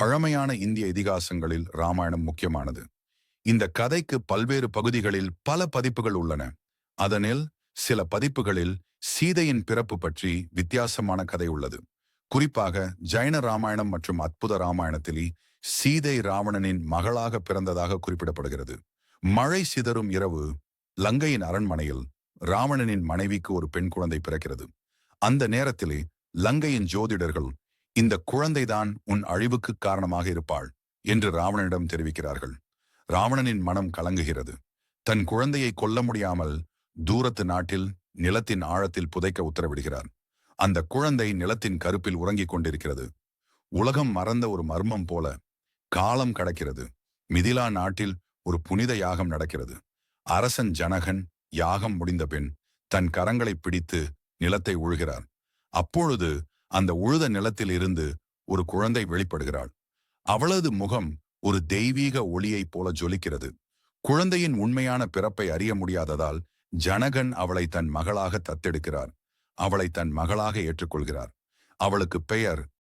பழமையான இந்திய இதிகாசங்களில் ராமாயணம் முக்கியமானது. இந்த கதைக்கு பல்வேறு பகுதிகளில் பல பதிப்புகள் உள்ளன. அதனில் சில பதிப்புகளில் சீதையின் பிறப்பு பற்றி வித்தியாசமான கதை உள்ளது. குறிப்பாக ஜைன ராமாயணம் மற்றும் அற்புத ராமாயணத்தில் சீதை ராவணனின் மகளாக பிறந்ததாக குறிப்பிடப்படுகிறது. மழை சிதறும் இரவு லங்கையின் அரண்மனையில் ராவணனின் மனைவிக்கு ஒரு பெண் குழந்தை பிறக்கிறது. அந்த நேரத்திலே லங்கையின் ஜோதிடர்கள் இந்த குழந்தைதான் உன் அழிவுக்கு காரணமாக இருப்பாள் என்று ராவணனிடம் தெரிவிக்கிறார்கள். ராவணனின் மனம் கலங்குகிறது. தன் குழந்தையை கொல்ல முடியாமல் தூரத்து நாட்டில் நிலத்தின் ஆழத்தில் புதைக்க உத்தரவிடுகிறார். அந்த குழந்தை நிலத்தின் கருப்பில் உறங்கிக் கொண்டிருக்கிறது. உலகம் மறந்த ஒரு மர்மம் போல காலம் கடக்கிறது. மிதிலா நாட்டில் ஒரு புனித யாகம் நடக்கிறது. அரசன் ஜனகன் யாகம் முடிந்த பின் தன் கரங்களை பிடித்து நிலத்தை உழுகிறார். அப்பொழுது அந்த உழுத நிலத்தில் இருந்து ஒரு குழந்தை வெளிப்படுகிறாள். அவளது முகம் ஒரு தெய்வீக ஒளியைப் போல ஜொலிக்கிறது. குழந்தையின் உண்மையான பிறப்பை அறிய முடியாததால் ஜனகன் அவளை தன் மகளாக தத்தெடுக்கிறார். அவளை தன் மகளாக ஏற்றுக்கொள்கிறார். அவளுக்கு பெயர்